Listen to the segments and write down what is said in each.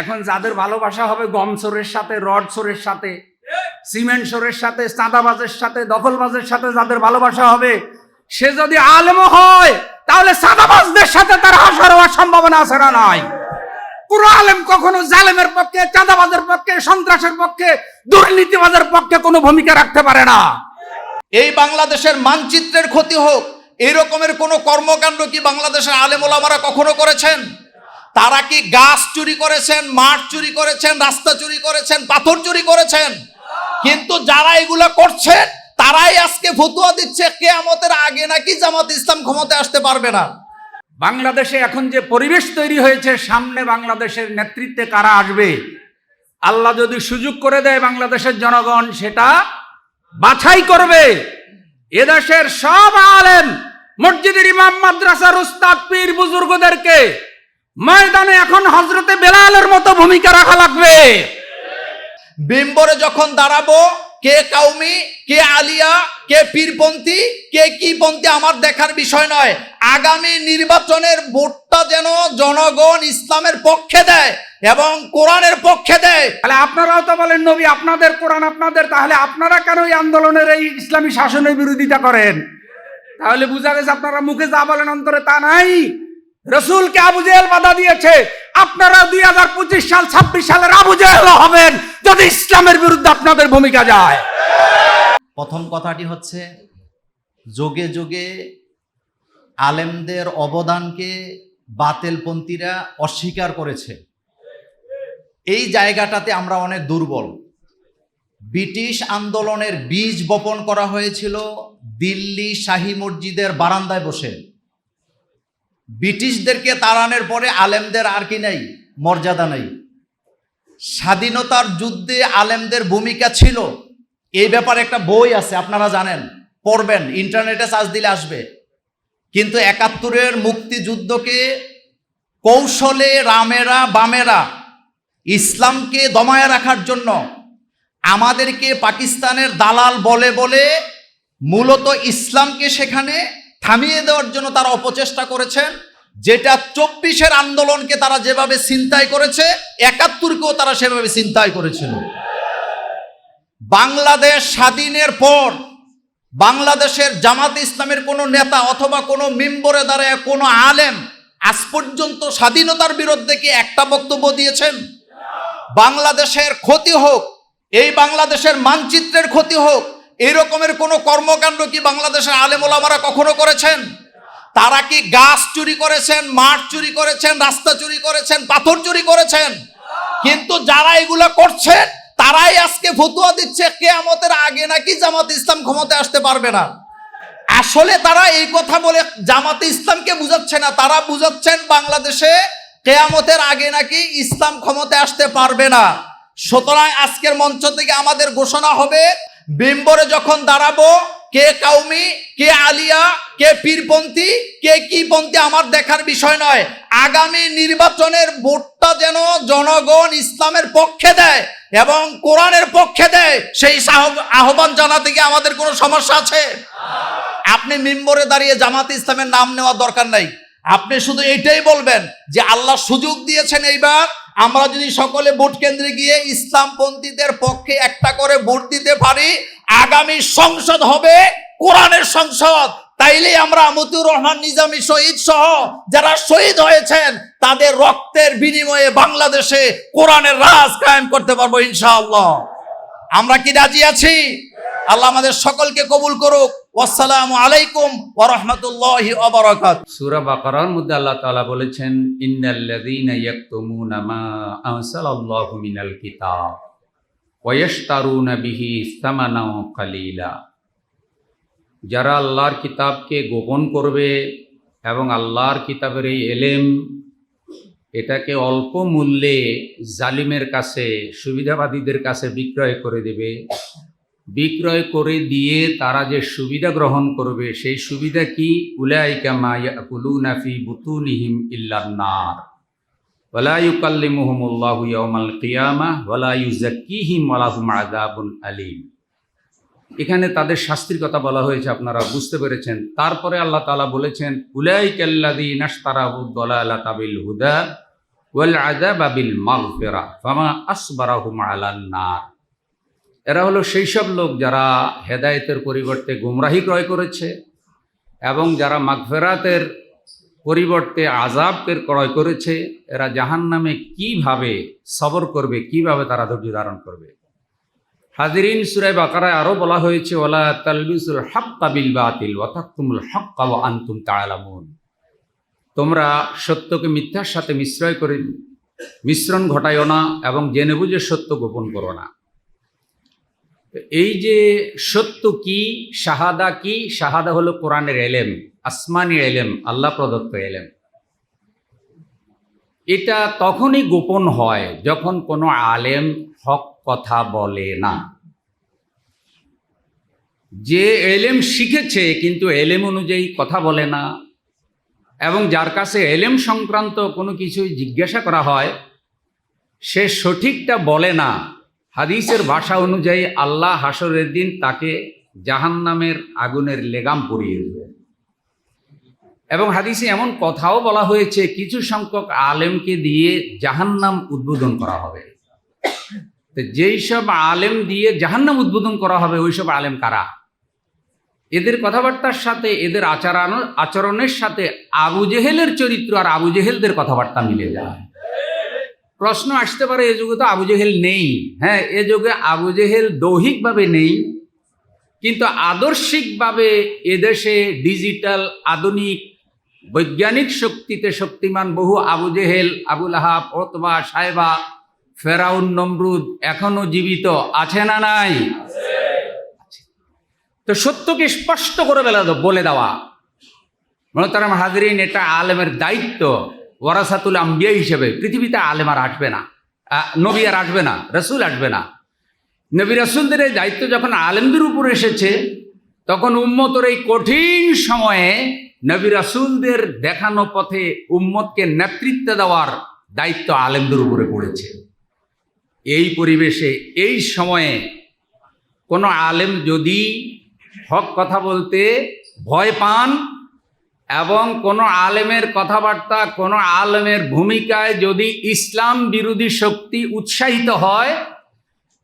এখন যাদের ভালোবাসা হবে গম সোরের সাথে, রড সোরের সাথে, সিমেন্ট সোরের সাথে, চাঁদাবাজের সাথে, দখলবাজের সাথে যাদের ভালোবাসা হবে, সে যদি আলেম হয়, তাহলে চাঁদাবাজদের সাথে তার হাসার হওয়ার সম্ভাবনা আছে না নাই? পুরো আলেম কখনো জালেমের পক্ষে, চাঁদাবাজের পক্ষে, সন্ত্রাসের পক্ষে, দুর্নীতিবাজের পক্ষে কোনো ভূমিকা রাখতে পারে না। এই বাংলাদেশের মানচিত্রের ক্ষতি হোক, এই রকমের কোনো কর্মকাণ্ড কি বাংলাদেশের আলেমোলামারা কখনো করেছেন? তারা কি গাছ চুরি করেছেন, মাঠ চুরি করেছেন, রাস্তা চুরি করেছেন, পাথর চুরি করেছেন? কিন্তু যারা এগুলো করছে, তারাই আজকে ফতুয়া দিচ্ছে, কেয়ামতের আগে নাকি জামাত ইসলাম ক্ষমতায় আসতে পারবে না। বাংলাদেশে এখন যে পরিবেশ তৈরি হয়েছে, সামনে বাংলাদেশের নেতৃত্বে কারা আসবে? আল্লাহ যদি সুযোগ করে দেয় বাংলাদেশের জনগণ, সেটা বাছাই করবে। এদেশের সব আলেম, মসজিদের ইমাম, মাদ্রাসার উস্তাদ, পীর বুজুর্গদেরকে ময়দানে এখন হজরতে বেলালের মতো ভূমিকা রাখা লাগবে। বিম্বরে যখন দাঁড়াবো কে কাউমি কে আলিয়া কে পীরপন্থী কে কি পন্থী আমার দেখার বিষয় নয়। আগামী নির্বাচনের ভোটটা যেন জনগণ ইসলামের পক্ষে দেয় এবং কোরআনের পক্ষে দেয়। তাহলে আপনারাও তো বলেন নবী আপনাদের কোরআন আপনাদের তাহলে আপনারা কেন এই আন্দোলনের এই ইসলামী শাসনের বিরোধিতা করেন? তাহলে বুঝা গেছে আপনারা মুখে যা বলেন অন্তরে তা নাই। রসুলকে আবু জেহেল বাধা দিয়েছে। আপনারা দুই হাজার পঁচিশ সাল, ছাব্বিশ সালের আবু জেহেল হবেন যদি ইসলামের বিরুদ্ধে আপনাদের ভূমিকা যায়। প্রথম কথাটি হচ্ছে, যোগে যোগে আলেমদের অবদানকে বাতেলপন্থীরা অস্বীকার করেছে। এই জায়গাটাতে আমরা অনেক দুর্বল। ব্রিটিশ আন্দোলনের বীজ বপন করা হয়েছিল দিল্লি শাহী মসজিদের বারান্দায় বসে। ব্রিটিশদেরকে তাড়ানোর পরে আলেমদের আর কি নাই? মর্যাদা নেই। স্বাধীনতার যুদ্ধে আলেমদের ভূমিকা ছিল। এই ব্যাপারে একটা বই আছে, আপনারা জানেন। পড়বেন, ইন্টারনেটে সার্চ দিলে আসবে। কিন্তু একাত্তরের মুক্তিযুদ্ধকে কৌশলে রামেরা বামেরা ইসলামকে দমায় রাখার জন্য আমাদেরকে পাকিস্তানের দালাল বলে বলে মূলত ইসলামকে সেখানে থামিয়ে দেওয়ার জন্য তারা অপচেষ্টা করেছেন। যেটা চব্বিশের আন্দোলনকে তারা যেভাবে চিন্তায় করেছে, একাত্তরকেও তারা সেভাবে চিন্তায় করেছিল। বাংলাদেশ স্বাধীনের পর বাংলাদেশের জামাত ইসলামের কোনো নেতা অথবা কোনো মেম্বরে দাঁড়ায়, কোনো আলেম আজ পর্যন্ত স্বাধীনতার বিরুদ্ধে কি একটা বক্তব্য দিয়েছেন? বাংলাদেশের ক্ষতি হোক, এই বাংলাদেশের মানচিত্রের ক্ষতি হোক এই রকমের কোনো কর্মকাণ্ড কি বাংলাদেশের আলেমোলামারা কখনো করেছেন? তারা কি গাছ চুরি করেছেন, মাঠ চুরি করেছেন, রাস্তা চুরি করেছেন, পাথর চুরি করেছেন? কিন্তু যারা এগুলো করছে, তারাই আজকে ফতুয়া দিচ্ছে, কেয়ামতের আগে নাকি জামাত ইসলাম ক্ষমতায় আসতে পারবে না। আসলে তারা এই কথা বলে জামাতে ইসলামকে বুঝাচ্ছে না, তারা বুঝাচ্ছেন বাংলাদেশে কেয়ামতের আগে নাকি ইসলাম ক্ষমতায় আসতে পারবে না। সুতরাং আজকের মঞ্চ থেকে আমাদের ঘোষণা হবে বিম্বরে যখন দাঁড়াবো, কে কাউমি, কে আলিয়া, কে পীরপন্থী, কে কি পন্থী, আমার দেখার বিষয় নয়। আগামী নির্বাচনের ভোটটা যেন জনগণ ইসলামের পক্ষে দেয় এবং কোরআনের পক্ষে দেয়, সেই আহ্বান জানাতে গিয়ে আমাদের কোনো সমস্যা আছে? আপনি মিম্বরে দাঁড়িয়ে জামাত ইসলামের নাম নেওয়ার দরকার নাই। আপনি শুধু এটাই বলবেন যে আল্লাহ সুযোগ দিয়েছেন এইবার আমরা যদি সকলে ভোট কেন্দ্রে গিয়ে ইসলামপন্থীদের পক্ষে একটা করে ভোট দিতে পারি, আগামী সংসদ হবে কোরআনের সংসদ। তাইলে আমরা মতিউর রহমান নিজামী শহীদ সহ যারা শহীদ হয়েছেন, তাদের রক্তের বিনিময়ে বাংলাদেশে কোরআনের রাজ কায়েম করতে পারব ইনশাআল্লাহ। আমরা কি রাজি আছি? আল্লাহ আমাদের সকলকে কবুল করুক। আসসালামু আলাইকুম ওয়া রাহমাতুল্লাহি ওয়া বারাকাতুহু। সূরা বাকারার মধ্যে আল্লাহ তাআলা বলেছেন, ইন্নাল্লাযীনা ইয়াকতুমুনা মা আনসালাল্লাহু মিনাল কিতাব ওয়া বিহি সামানাও কালিলা. যারা আল্লাহর কিতাবকে গোপন করবে এবং আল্লাহর কিতাবের এই এলেম, এটাকে অল্প মূল্যে জালিমের কাছে, সুবিধাবাদীদের কাছে বিক্রয় করে দেবে বিক্রয় করে দিয়ে তারা যে সুবিধা গ্রহণ করবে, সেই সুবিধা কি? উলাইকা মা ইয়াকুলুনা ফি বুতুনিহিম ইল্লান্নার ওয়ালা ইউকাল্লিমুহুমুল্লাহু ইয়াওমাল কিয়ামাহ ওয়ালা ইউযাক্কিহিম ওয়া লাহুম আযাবুন আলীম। এখানে তাদের শাস্তির কথা বলা হয়েছে, আপনারা বুঝতে পেরেছেন। তারপরে আল্লাহ তাআলা বলেছেন, উলাইকাল্লাযীনা ইশতারাবু দালালাতা বিল হুদা ওয়াল আযাবা বিল মাগফিরা ফামা আসবারাহুম আলান নার এরা হলো সেই সব লোক যারা হেদায়েতের পরিবর্তে গুমরাহি ক্রয় করেছে এবং যারা মাগফেরাতের পরিবর্তে আজাবকে ক্রয় করেছে, এরা জাহান্নামে কীভাবে সবর করবে, কীভাবে তারা ধৈর্য ধারণ করবে? হাজিরিন সুরাই বাকারায় আরও বলা হয়েছে ওলা তালবিসুল হাক্কা বিল বাতিল ওয়াতাকুমুল হাক্কা ওয়া আনতুম তাআলামুন। তোমরা সত্যকে মিথ্যার সাথে মিশ্রয় করে, মিশ্রণ ঘটাইও না এবং জেনে বুঝে সত্য গোপন করো না। এই যে সত্য কি, শাহাদা কি? শাহাদা হলো কোরআনের এলেম আসমানি এলেম, আল্লাহ প্রদত্ত এলেম। এটা তখনই গোপন হয় যখন কোনো আলেম হক কথা বলে না। যে এলেম শিখেছে কিন্তু এলেম অনুযায়ী কথা বলে না এবং যার কাছে এলেম সংক্রান্ত কোনো কিছু জিজ্ঞাসা করা হয়, সে সঠিকটা বলে না। হাদিসের ভাষা অনুযায়ী আল্লাহ হাসরের দিন তাকে জাহান্নামের আগুনের লেগাম পরিয়ে দেবে এবং হাদিসে এমন কথাও বলা হয়েছে, কিছু সংখ্যক আলেমকে দিয়ে জাহান্নাম উদ্বোধন করা হবে। যেই সব আলেম দিয়ে জাহান্নাম উদ্বোধন করা হবে, ওই সব আলেম কারা? এদের কথাবার্তার সাথে, এদের আচরণ আচরণের সাথে আবু জেহেলের চরিত্র আর আবু জেহেলদের কথাবার্তা মিলে যায়। প্রশ্ন আসতে পারে, এ যুগে তো আবু জেহেল নেই। হ্যাঁ এ যুগে আবু জেহেল দৈহিকভাবে নেই, কিন্তু আদর্শিকভাবে এদেশে ডিজিটাল, আধুনিক, বৈজ্ঞানিক শক্তিতে শক্তিমান বহু আবু জেহেল আবুল আহাব, ওতবা সাহেবা ফেরাউন, নমরুদ এখনও জীবিত আছে না নাই? তো সত্যকে স্পষ্ট করে বেলা বলে দেওয়া। মনোতারাম হাজরিন, এটা আলেমের দায়িত্ব। ওয়ারাসাতুল আম্বিয়া হিসেবে পৃথিবীতে আলেম আর আসবে না নবী আর আসবে না, রসুল আসবে না। নবী রসুলদের এই দায়িত্ব যখন আলেমদের উপর এসেছে, তখন উম্মতর এই কঠিন সময়ে নবী রসুলদের দেখানো পথে উম্মতকে নেতৃত্ব দেওয়ার দায়িত্ব আলেমদের উপরে পড়েছে। এই পরিবেশে, এই সময়ে কোনো আলেম যদি হক কথা বলতে ভয় পান এবং কোনো আলেমের কথাবার্তা, কোনো আলেমের ভূমিকায় যদি ইসলাম বিরোধী শক্তি উৎসাহিত হয়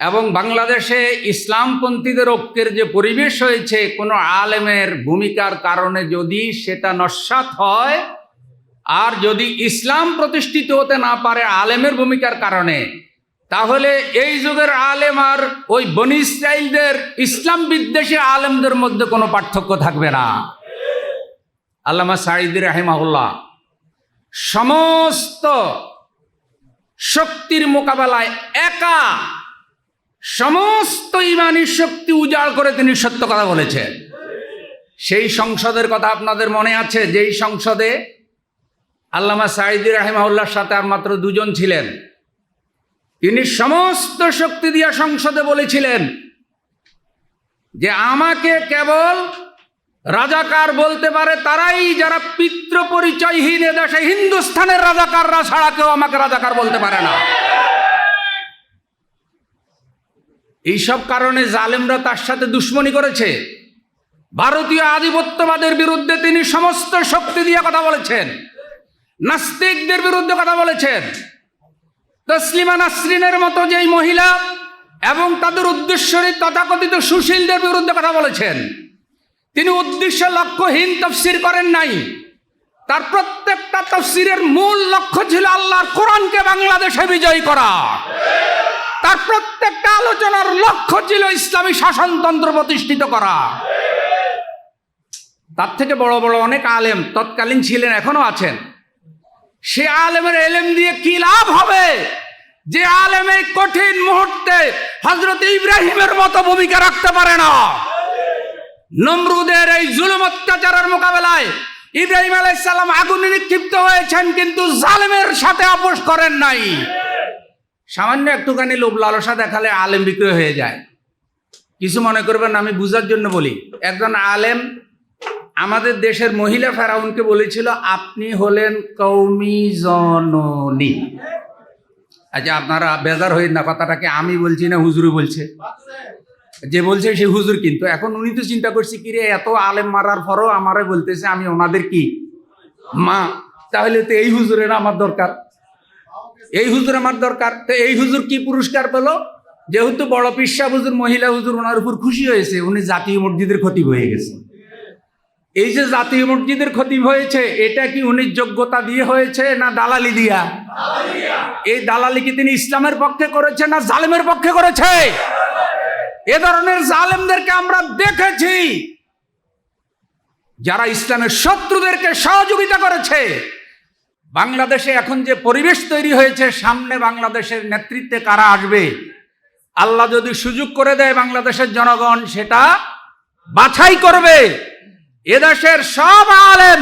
এবং বাংলাদেশে ইসলামপন্থীদের ঐক্যের যে পরিবেশ হয়েছে, কোনো আলেমের ভূমিকার কারণে যদি সেটা নস্বাত হয় আর যদি ইসলাম প্রতিষ্ঠিত হতে না পারে আলেমের ভূমিকার কারণে, তাহলে এই যুগের আলেম আর ওই বনি ইসলাম বিদ্বেষী আলেমদের মধ্যে কোনো পার্থক্য থাকবে না। আল্লামা সাঈদ রাহিমাহুল্লাহ, সমস্ত শক্তির মোকাবেলায় একা সমস্ত ইমানি শক্তি উজাড় করে তিনি সত্য কথা বলেছেন। সেই সংসদের কথা আপনাদের মনে আছে? যেই সংসদে আল্লামা সাঈদি রাহিমাহুল্লাহর সাথে আর মাত্র দুজন ছিলেন, তিনি সমস্ত শক্তি দিয়ে সংসদে বলেছিলেন যে আমাকে কেবল রাজাকার বলতে পারে, তারাই যারা পিতৃ পরিচয়হীন দেশে হিন্দুস্থানের রাজাকাররা ছাড়া কেউ আমাকে রাজাকার বলতে পারে না। এইসব কারণে জালেমরা তার সাথে দুশ্মনী করেছে। ভারতীয় আধিপত্যবাদের বিরুদ্ধে তিনি সমস্ত শক্তি দিয়ে কথা বলেছেন। নাস্তিকদের বিরুদ্ধে কথা বলেছেন। তসলিমা নাসরিনের মতো যেই মহিলা এবং তাদের উদ্দেশ্যে তথাকথিত সুশীলদের বিরুদ্ধে কথা বলেছেন। তিনি উদ্দেশ্য লক্ষ্যহীন তফসির করেন নাই। তার প্রত্যেকটা তফসিরের মূল লক্ষ্য ছিল আল্লাহর কোরআনকে বাংলাদেশে বিজয়ী করা। তার প্রত্যেকটা আলোচনার লক্ষ্য ছিল ইসলামী শাসনতন্ত্র প্রতিষ্ঠিত করা। তার থেকে বড় বড় অনেক আলেম তৎকালীন ছিলেন এখনও আছেন। সে আলেমের এলেম দিয়ে কি লাভ হবে? যে আলেম এই কঠিন মুহূর্তে হজরত ইব্রাহিমের মতো ভূমিকা রাখতে পারে না। নমরুদের এই জুলুম অত্যাচারের মোকাবেলায় ইব্রাহিম আলাইসাল্লাম আগুনে নিক্ষিপ্ত হয়েছেন, কিন্তু জালেমের সাথে আপোষ করেন নাই। সামান্য একটুখানি লোভ লালসা দেখালে আলেম বিক্রয় হয়ে যায়। কিছু মনে করবেন আমি বুঝার জন্য বলি। একজন আলেম আমাদের দেশের মহিলা ফেরাউনকে বলেছিল, আপনি হলেন কৌমি জননী। আচ্ছা আপনারা বেজার হই না, কথাটাকে আমি বলছি না হুজুরি বলছে। যে বলছে সে হুজুর কিন্তু। এখন উনি তো চিন্তা করছে কি রে এত আলেম মারার পরও আমারে বলতেছে আমি ওনাদের কি? মা, তাহলে তো এই হুজুরের আমার দরকার। এই হুজুর আমার দরকার। তো এই হুজুর কি পুরস্কার পেল? যেহেতু বড় পিসা হুজুর, মহিলা হুজুর, ওনার উপর খুশি হয়েছে, উনি জাতীয় মসজিদের ক্ষতি হয়ে গেছে। এই যে জাতীয় মসজিদের ক্ষতি হয়েছে, এটা কি উনি যোগ্যতা দিয়ে হয়েছে না দালালি দিয়া? এই দালালি কি তিনি ইসলামের পক্ষে করেছে না জালেমের পক্ষে করেছে? ধরনের জালেমদেরকে আমরা দেখেছি। যারা ইসলামের শত্রুদেরকে সহযোগিতা করেছে। বাংলাদেশে এখন যে পরিবেশ তৈরি হয়েছে, সামনে বাংলাদেশের নেতৃত্বে কারা আসবে? আল্লাহ যদি সুযোগ করে দেয় বাংলাদেশের জনগণ, সেটা বাছাই করবে। এদেশের সব আলেম,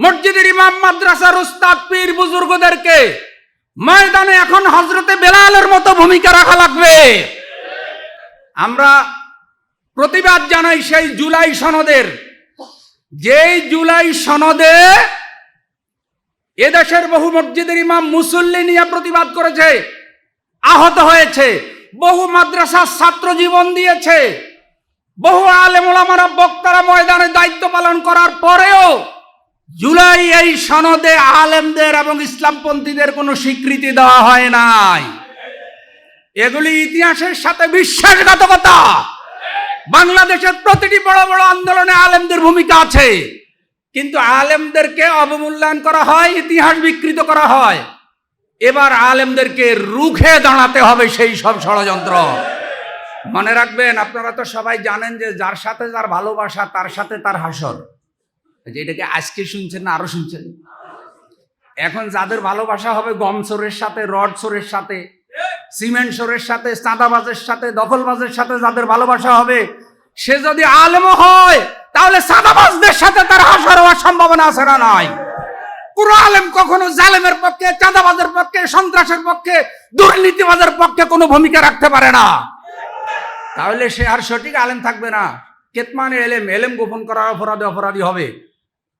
মসজিদের ইমাম, মাদ্রাসার উস্তাদ, পীর বুজুর্গদেরকে ময়দানে এখন হজরতে বেলালের মতো ভূমিকা রাখা লাগবে। আমরা প্রতিবাদ জানাই সেই জুলাই সনদের। যেই জুলাই সনদে এদেশের বহু মসজিদের ইমাম মুসল্লি নিয়ে প্রতিবাদ করেছে, আহত হয়েছে, বহু মাদ্রাসার ছাত্র জীবন দিয়েছে, বহু আলেমুলামারা বক্তারা ময়দানে দায়িত্ব পালন করার পরেও জুলাই এই সনদে আলেমদের এবং ইসলামপন্থীদের কোনো স্বীকৃতি দেওয়া হয় নাই। এগুলি ইতিহাসের সাথে বিশ্বাসঘাতকতা। বাংলাদেশের প্রতিটি বড় বড় আন্দোলনে আলেমদের ভূমিকা আছে। কিন্তু আলেমদেরকে অবমূল্যায়ন করা হয়, ইতিহাস বিকৃত করা হয়। এবার আলেমদেরকে রুখে দাঁড়াতে হবে সেই সব ষড়যন্ত্র। মনে রাখবেন, আপনারা তো সবাই জানেন যে যার সাথে যার ভালোবাসা, তার সাথে তার হাসর। যে এটাকে আজকে শুনছেন না আরও শুনছেন? এখন যাদের ভালোবাসা হবে গম চোরের সাথে, রড চোরের সাথে সিমেন্ট চোরের সাথে, চাঁদাবাজের সাথে, দখলবাজের সাথে যাদের ভালোবাসা হবে, সে যদি আলেমও হয়, তাহলে চাঁদাবাজদের সাথে তার হাসর হওয়ার সম্ভাবনা আছে না নয় পুরো আলেম কখনো জালেমের পক্ষে, চাঁদাবাজের পক্ষে, সন্ত্রাসের পক্ষে, দুর্নীতিবাজের পক্ষে কোনো ভূমিকা রাখতে পারে না। তাহলে সে আর সঠিক আলেম থাকবে না। কেতমানের এলেম এলেম গোপন করার অপরাধে অপরাধী হবে।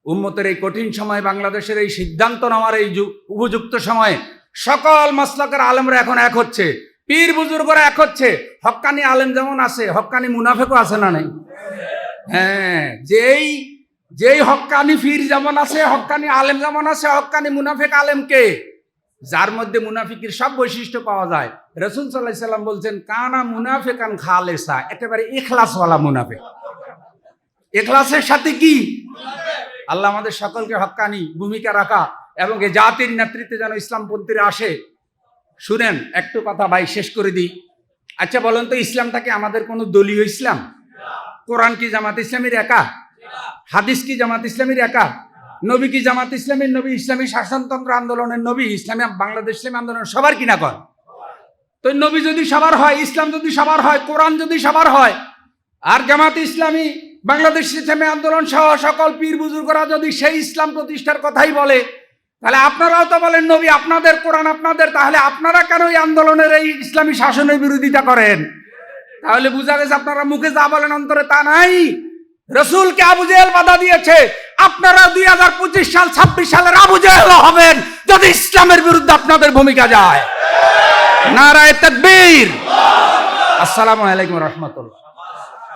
উম্মতের এই কঠিন সময়, বাংলাদেশের এই সিদ্ধান্ত নেওয়ার এই উপযুক্ত সময়ে সকল মাসলাকের আলেমরা এখন এক হচ্ছে। পীর বুজুর্গরা এক হচ্ছে। হক্কানি আলেম যেমন আছে হক্কানি মুনাফেকও আছে না নাই? হ্যাঁ যেই যেই হক্কানি ফির যেমন আছে হক্কানি আলেম যেমন আছে হক্কানি মুনাফেক আলেমকে, যার মধ্যে মুনাফিকের সব বৈশিষ্ট্য পাওয়া যায়। রসুল সাল্লাহ সাল্লাম বলছেন, কানা মুনাফেকান খালেসা। একেবারে এখলাসওয়ালা মুনাফেক। এখলাসের সাথে কি? আল্লাহ আমাদের সকলকে হক্কানি ভূমিকা রাখা। এবং এ জাতির নেতৃত্বে যেন ইসলামপন্থীরা আসে। শুনেন, একটু কথা ভাই, শেষ করে দিই। আচ্ছা বলেন তো, ইসলামটা কি আমাদের কোনো দলীয় ইসলাম? কোরআন কি জামাত ইসলামীর একা? হাদিস কি জামাত ইসলামীর একা? নবী কি জামাত ইসলামীর নবী? ইসলামী শাসনতন্ত্র আন্দোলনের নবী? ইসলামী বাংলাদেশ ইসলামী আন্দোলন সবার কিনা কর? তো নবী যদি সবার হয়, ইসলাম যদি সবার হয়, কোরআন যদি সবার হয়, আর জামাত ইসলামী বাংলাদেশ ইসলামী আন্দোলন সহ সকল পীর বুজুর্গরা যদি সেই ইসলাম প্রতিষ্ঠার কথাই বলে তাহলে আপনারাও তো বলেন, নবী, আপনাদের কোরআন আপনাদের, তাহলে আপনারা কেন এই আন্দোলনের এই ইসলামী শাসনের বিরোধিতা করেন? তাহলে বুঝা গেছে, আপনারা মুখে যা বলেন অন্তরে তা নাই। রসুলকে আবু জেহেল বাধা দিয়েছে, আপনারা দুই হাজার পঁচিশ সাল, ছাব্বিশ সালের আবু হবেন যদি ইসলামের বিরুদ্ধে আপনাদের ভূমিকা যায়। নারায় তকবীর। আসসালামু আলাইকুম রহমতুল্লাহ।